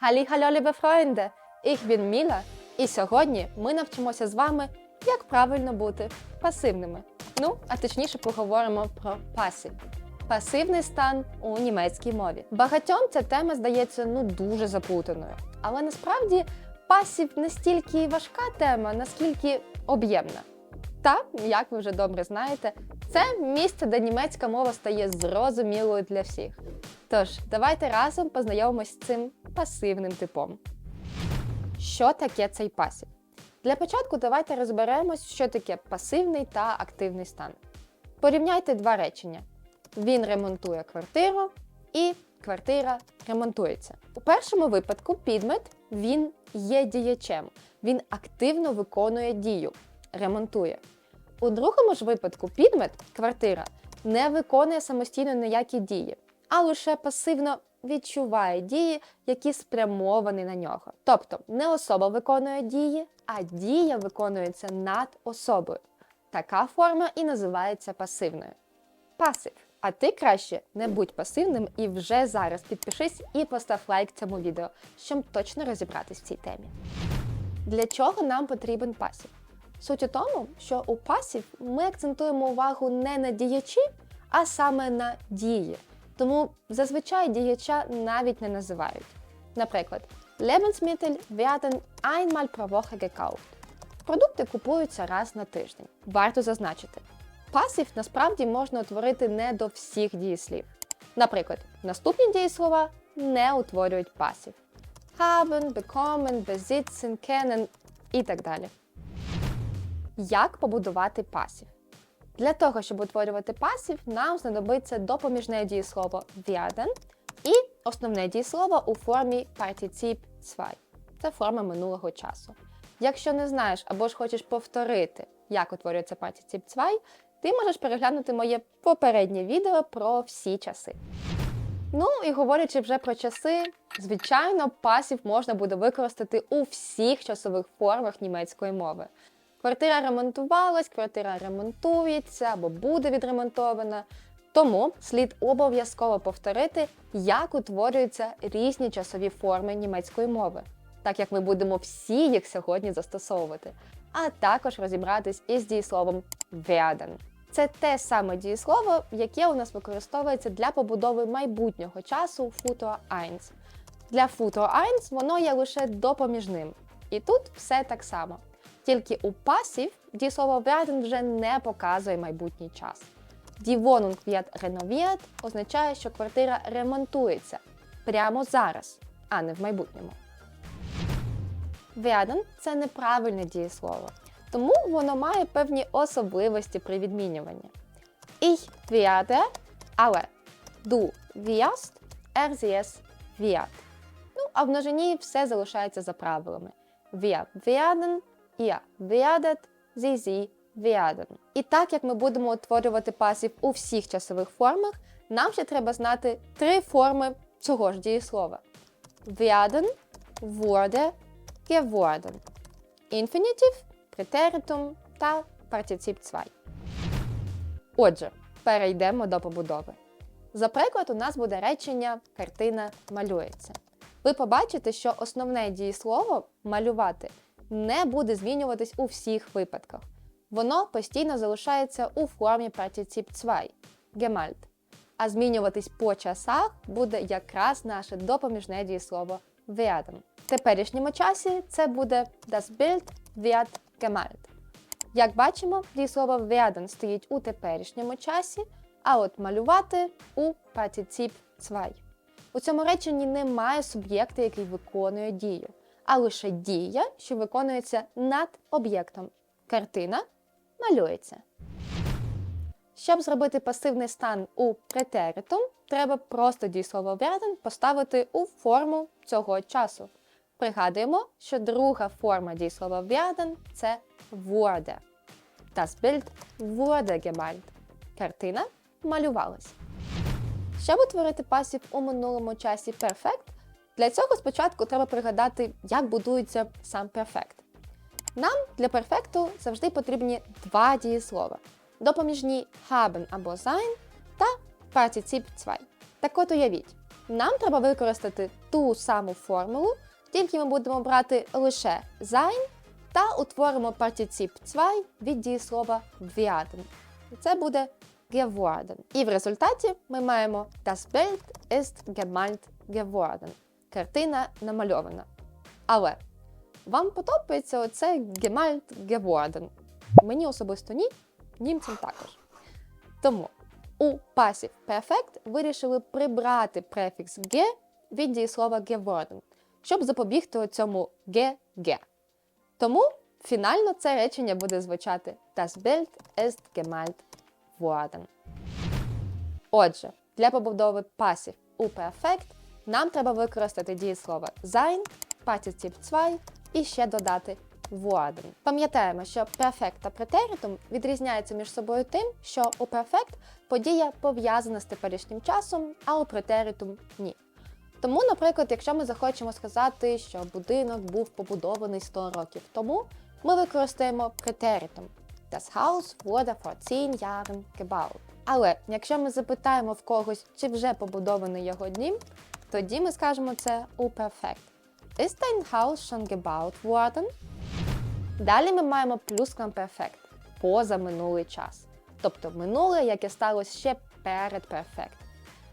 Халі hallo, liebe Freunde! Ich bin Міла, і сьогодні ми навчимося з вами, як правильно бути пасивними. Ну, а точніше поговоримо про пасів. Пасивний стан у німецькій мові. Багатьом ця тема здається ну дуже заплутаною, але насправді пасів не стільки важка тема, наскільки об'ємна. Та, як ви вже добре знаєте, це місце, де німецька мова стає зрозумілою для всіх. Тож, давайте разом познайомимось з цим пасивним типом. Що таке цей пасів? Для початку давайте розберемось, що таке пасивний та активний стан. Порівняйте два речення: він ремонтує квартиру і квартира ремонтується. У першому випадку підмет він є діячем, він активно виконує дію, ремонтує. У другому ж випадку підмет квартира не виконує самостійно ніякі дії, а лише пасивно відчуває дії, які спрямовані на нього. Тобто не особа виконує дії, а дія виконується над особою. Така форма і називається пасивною. Пасив. А ти краще не будь пасивним і вже зараз підпишись і постав лайк цьому відео, щоб точно розібратись в цій темі. Для чого нам потрібен пасів? Суть у тому, що у пасів ми акцентуємо увагу не на діячі, а саме на дії. Тому зазвичай діяча навіть не називають. Наприклад, Lebensmittel werden einmal pro Woche gekauft. Продукти купуються раз на тиждень. Варто зазначити, пасів насправді можна утворити не до всіх дієслів. Наприклад, наступні дієслова не утворюють пасів. Haben, bekommen, besitzen, kennen і так далі. Як побудувати пасів? Для того, щоб утворювати пасів, нам знадобиться допоміжне дієслово werden і основне дієслово у формі partizip 2. Це форма минулого часу. Якщо не знаєш або ж хочеш повторити, як утворюється partizip 2, ти можеш переглянути моє попереднє відео про всі часи. Ну і говорячи вже про часи, звичайно, пасів можна буде використати у всіх часових формах німецької мови. Квартира ремонтувалась, квартира ремонтується або буде відремонтована. Тому слід обов'язково повторити, як утворюються різні часові форми німецької мови, так як ми будемо всі їх сьогодні застосовувати, а також розібратись із дієсловом werden. Це те саме дієслово, яке у нас використовується для побудови майбутнього часу Futur 1. Для Futur 1 воно є лише допоміжним. І тут все так само. Тільки у пасів дієслово werden вже не показує майбутній час. Die Wohnung wird renoviert означає, що квартира ремонтується прямо зараз, а не в майбутньому. Werden – це неправильне дієслово, тому воно має певні особливості при відмінюванні. Ich werde, але du wirst, er sie wird. Ну, а в множині все залишається за правилами. Wir werden, ihr werdet, sie, sie werden. І так як ми будемо утворювати пасів у всіх часових формах, нам ще треба знати три форми цього ж дієслова: werden, wurde, geworden. Інфінітив, претеритум та партицип 2. Отже, перейдемо до побудови. За приклад, у нас буде речення картина малюється. Ви побачите, що основне дієслово малювати не буде змінюватись у всіх випадках. Воно постійно залишається у формі партицип 2 gemalt. А змінюватись по часах буде якраз наше допоміжне дієслово werden. В теперішньому часі це буде das Bild wird gemalt. Як бачимо, дієслово werden стоїть у теперішньому часі, а от малювати у партицип 2. У цьому реченні немає суб'єкта, який виконує дію, а лише дія, що виконується над об'єктом. Картина малюється. Щоб зробити пасивний стан у претеритум, треба просто дієслово werden поставити у форму цього часу. Пригадуємо, що друга форма дієслова werden – це wurde. Das Bild wurde gemalt. Картина малювалась. Щоб утворити пасів у минулому часі perfect, для цього спочатку треба пригадати, як будується сам перфект. Нам для перфекту завжди потрібні два дієслова: допоміжні haben або sein та партицип 2. Так от уявіть, нам треба використати ту саму формулу, тільки ми будемо брати лише sein та утворимо партицип zwei від дієслова werden. Це буде geworden. І в результаті ми маємо Das Bild ist gemalt geworden. Картина намальована. Але вам подобається оце gemalt geworden? Мені особисто ні, німцям також. Тому у Passive Perfect вирішили прибрати префікс «ge» від дієслова geworden, щоб запобігти цьому «ge-ge». Тому фінально це речення буде звучати Das Bild ist gemalt worden. Отже, для побудови Passive у Perfect нам треба використати дієслово sein, zwei і ще додати worden. Пам'ятаємо, що perfect та претеритум відрізняються між собою тим, що у perfect подія пов'язана з теперішнім часом, а у претеритум ні. Тому, наприклад, якщо ми захочемо сказати, що будинок був побудований 100 років тому, ми використаємо претеритум. Das Haus wurde vor 10 Jahren gebaut. Але якщо ми запитаємо в когось, чи вже побудований його дім, тоді ми скажемо це у perfect. Ist dein Haus schon gebaut worden? Далі ми маємо плюсквамперфект поза минулий час. Тобто минуле, яке сталося ще перед перфект.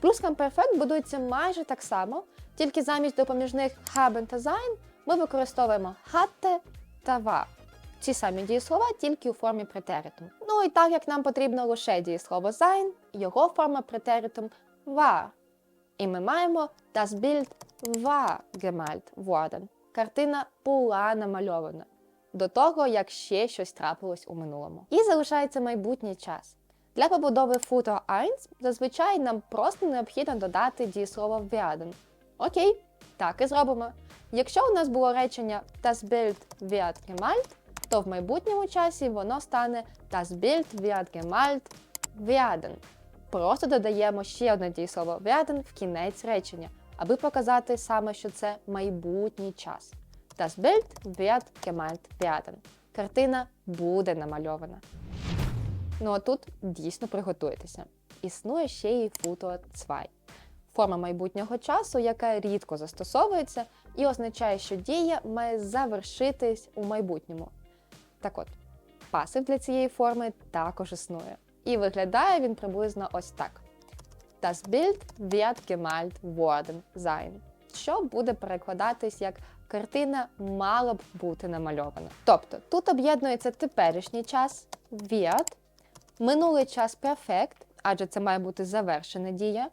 Плюсквамперфект будується майже так само, тільки замість допоміжних haben та sein ми використовуємо hatte та war. Ці самі дієслова тільки у формі претеритум. Ну і так як нам потрібно лише дієслово sein, його форма претеритум war. І ми маємо das Bild war gemalt worden. Картина була намальована до того, як ще щось трапилось у минулому. І залишається майбутній час. Для побудови футро 1 зазвичай нам просто необхідно додати дієслово werden. Окей, так і зробимо. Якщо у нас було речення Das Bild wird gemalt, то в майбутньому часі воно стане Das Bild wird gemalt werden. Просто додаємо ще одне дієслово werden в кінець речення, аби показати саме, що це майбутній час. Das Bild wird gemalt werden. Картина буде намальована. Ну а тут дійсно приготуйтеся. Існує ще й футо цвай. Форма майбутнього часу, яка рідко застосовується і означає, що дія має завершитись у майбутньому. Так от, пасив для цієї форми також існує. І виглядає він приблизно ось так: Das Bild wird gemalt worden sein, що буде перекладатись як картина мала б бути намальована. Тобто тут об'єднується теперішній час wird, минулий час perfect, адже це має бути завершена дія,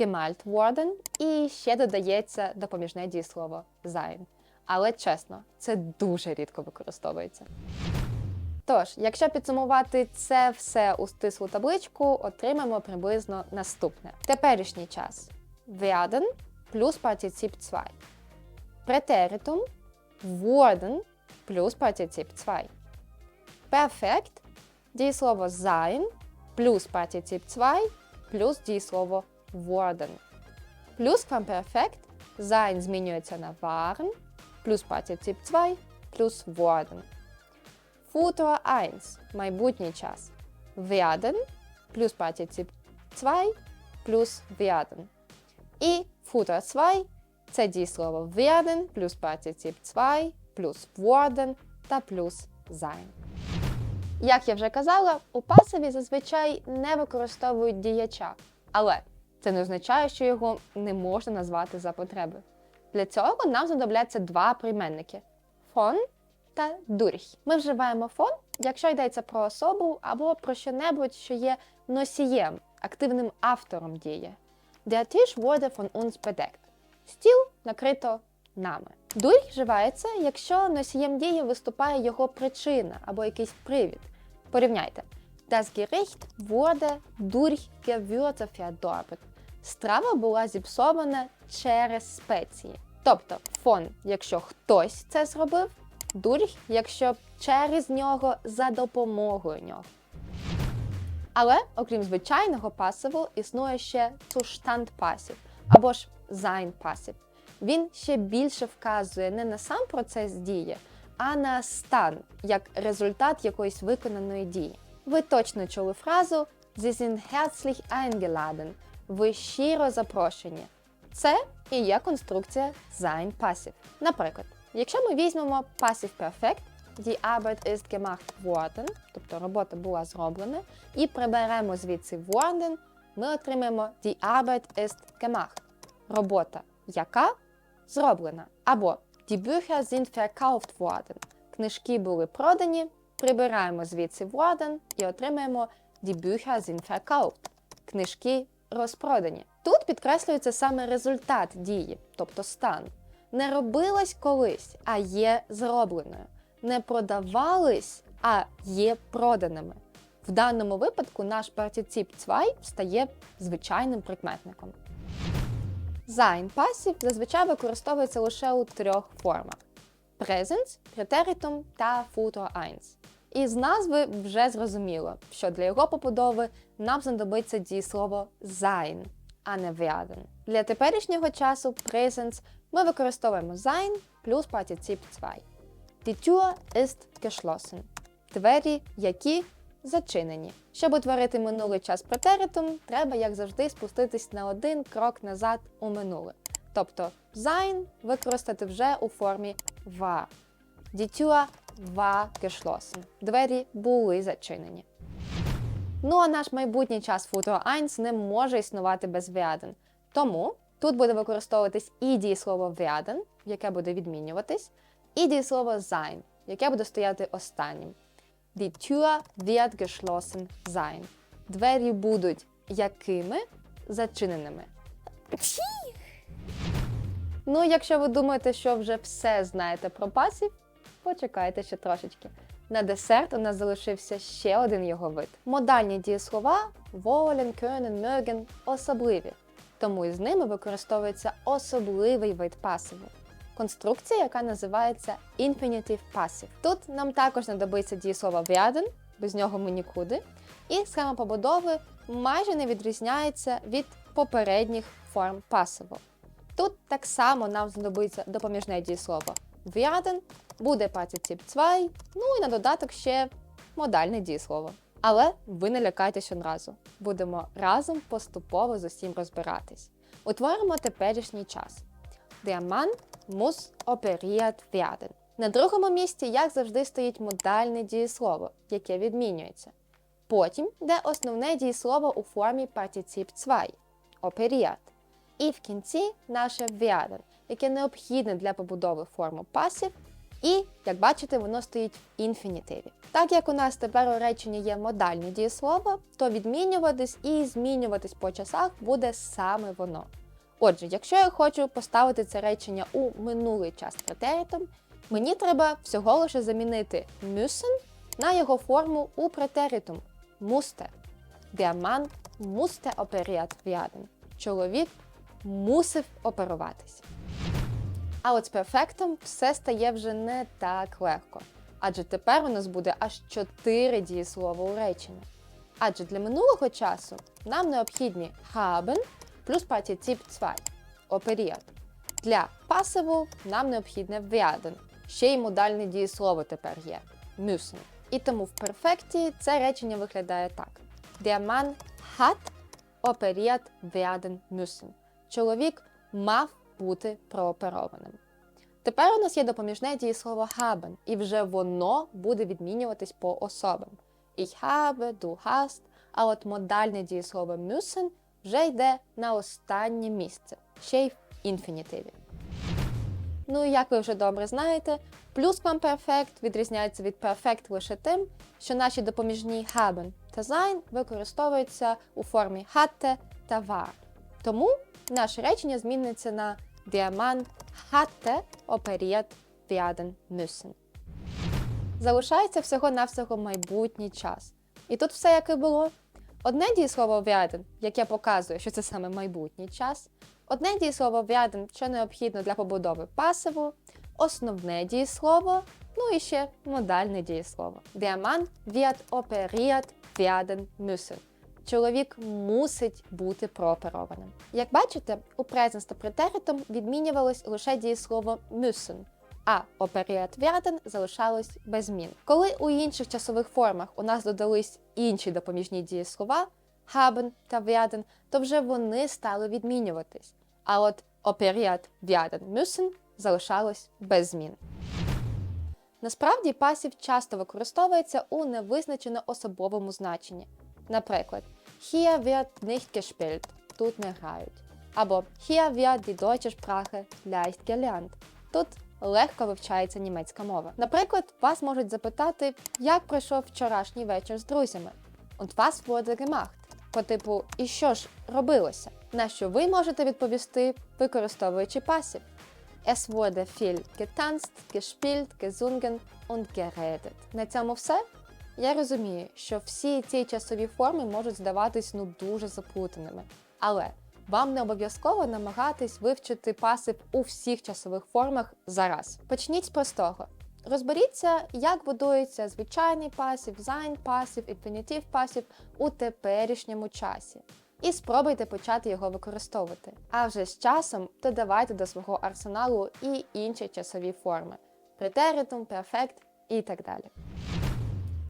gemalt worden, і ще додається допоміжне дієслово sein. Але чесно, це дуже рідко використовується. Тож, якщо підсумувати це все у стислу табличку, отримаємо приблизно наступне: теперішній час werden плюс партицип zwei. Претеритум worden плюс партицип zwei. Перфект дієслово sein плюс партицип zwei плюс дієслово worden. Плюсквамперфект sein змінюється на waren плюс партицип zwei плюс worden. Футро 1 майбутній час. Werden плюс партицип zwei плюс werden. І футро 2 це дієслово werden плюс партицип zwei плюс worden та плюс sein. Як я вже казала, у пасиві зазвичай не використовують діяча, але це не означає, що його не можна назвати за потреби. Для цього нам знадобляться два прийменники фон та durch. Ми вживаємо фон, якщо йдеться про особу або про що-небудь, що є носієм, активним автором дії. Der Tisch wurde von uns bedeckt. Стіл накрито нами. Durch вживається, якщо носієм дії виступає його причина або якийсь привід. Порівняйте. Das Gericht wurde durch Gewürze verdorben. Страва була зіпсована через спеції. Тобто фон, якщо хтось це зробив, дурь, якщо через нього за допомогою нього. Але, окрім звичайного пасиву, існує ще Zustand пасів або ж sein пасів. Він ще більше вказує не на сам процес дії, а на стан, як результат якоїсь виконаної дії. Ви точно чули фразу Sie sind herzlich eingeladen. Ви щиро запрошені. Це і є конструкція sein passive. Наприклад, якщо ми візьмемо passive perfect, die Arbeit ist gemacht worden, тобто робота була зроблена, і приберемо звідси worden, ми отримаємо die Arbeit ist gemacht. Робота, яка зроблена. Або die Bücher sind verkauft worden. Книжки були продані, прибираємо звідси worden і отримаємо die Bücher sind verkauft. Книжки розпродані. Тут підкреслюється саме результат дії, тобто стан. Не робилось колись, а є зробленою. Не продавались, а є проданими. В даному випадку наш партицип zwei стає звичайним прикметником. Sein пасів зазвичай використовується лише у трьох формах: Presens, Präteritum та Futur 1. Із назви вже зрозуміло, що для його побудови нам знадобиться дієслово sein, а не werden. Для теперішнього часу Presens ми використовуємо sein плюс партицип zwei. Die Tür ist geschlossen. Двері, які зачинені. Щоб утворити минулий час претеритум, треба, як завжди, спуститись на один крок назад у минуле. Тобто sein використати вже у формі war. Die Tür war geschlossen. Двері були зачинені. Ну а наш майбутній час Futur 1 не може існувати без werden. Тому тут буде використовуватись і дієслово werden, яке буде відмінюватись, і дієслово sein, яке буде стояти останнім. Die Tür wird geschlossen sein. Двері будуть якими? Зачиненими. Ну, якщо ви думаєте, що вже все знаєте про пасів, почекайте ще трошечки. На десерт у нас залишився ще один його вид. Модальні дієслова wollen, können, mögen особливі, тому із ними використовується особливий вид пасиву. Конструкція, яка називається Infinitive Passive. Тут нам також знадобиться дієслово werden, без нього ми нікуди, і схема побудови майже не відрізняється від попередніх форм пасиву. Тут так само нам знадобиться допоміжне дієслово werden, буде партицип zwei, ну і на додаток ще модальне дієслово. Але ви не лякайтесь одразу. Будемо разом поступово з усім розбиратись. Утворимо теперішній час. Der Mann muss operiert. На другому місці, як завжди, стоїть модальне дієслово, яке відмінюється. Потім йде основне дієслово у формі партицип zwei – operiert. І в кінці наше werden, яке необхідне для побудови форми пасів, і, як бачите, воно стоїть в інфінітиві. Так як у нас тепер у реченні є модальне дієслово, то відмінюватись і змінюватись по часах буде саме воно. Отже, якщо я хочу поставити це речення у минулий час претеритум, мені треба всього лише замінити müssen на його форму у претеритум musste. Der Mann musste operiert werden. Чоловік мусив оперуватись. А от з перфектом все стає вже не так легко. Адже тепер у нас буде аж 4 дієслова у реченні. Адже для минулого часу нам необхідні haben плюс партицип zwei – operiert. Для пасиву нам необхідне werden. Ще й модальне дієслово тепер є müssen. І тому в перфекті це речення виглядає так: Der Mann hat operiert werden müssen. Чоловік мав бути прооперованим. Тепер у нас є допоміжне дієслово haben, і вже воно буде відмінюватись по особам. Ich habe, du hast, а от модальне дієслово müssen вже йде на останнє місце, ще й в інфінітиві. Ну і як ви вже добре знаєте, плюсквамперфект відрізняється від перфект лише тим, що наші допоміжні haben та sein використовуються у формі hatte та war. Тому наше речення зміниться на Der Mann hatte operiert werden müssen. Залишається всього-навсього майбутній час. І тут все як і було. Одне дієслово werden, яке показує, що це саме майбутній час, одне дієслово werden, що необхідно для побудови пасиву, основне дієслово, ну і ще модальне дієслово. Der Mann wird operiert werden müssen. Чоловік мусить бути прооперованим. Як бачите, у презенс та претеритум відмінювалось лише дієслово müssen, а operiert werden залишалось без змін. Коли у інших часових формах у нас додались інші допоміжні дієслова haben та werden, то вже вони стали відмінюватись. А от operiert werden müssen залишалось без змін. Насправді пасів часто використовується у невизначено особовому значенні. Наприклад, hier wird nicht gespielt, тут не грають. Або hier wird die deutsche Sprache leicht gelernt, тут легко вивчається німецька мова. Наприклад, вас можуть запитати, як пройшов вчорашній вечір з друзями. Und was wurde gemacht? По типу, і що ж робилося? На що ви можете відповісти, використовуючи пасів. Es wurde viel getanzt, gespielt, gesungen und geredet. На цьому все. Я розумію, що всі ці часові форми можуть здаватись ну дуже заплутаними. Але вам не обов'язково намагатись вивчити пасив у всіх часових формах зараз. Почніть з простого. Розберіться, як будується звичайний пасів, sein пасів, інфінітив пасів у теперішньому часі. І спробуйте почати його використовувати. А вже з часом додавайте до свого арсеналу і інші часові форми: претеритум, перфект і так далі.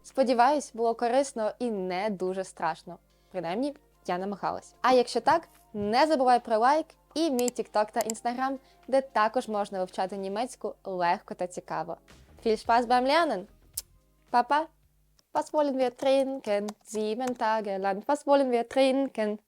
Сподіваюсь, було корисно і не дуже страшно. Принаймні, я намагалась. А якщо так, не забувай про лайк і мій TikTok та Instagram, де також можна вивчати німецьку легко та цікаво. Viel Spaß beim Lernen! Папа! Was wollen wir trinken? Sieben Tage lang. Was wollen wir trinken?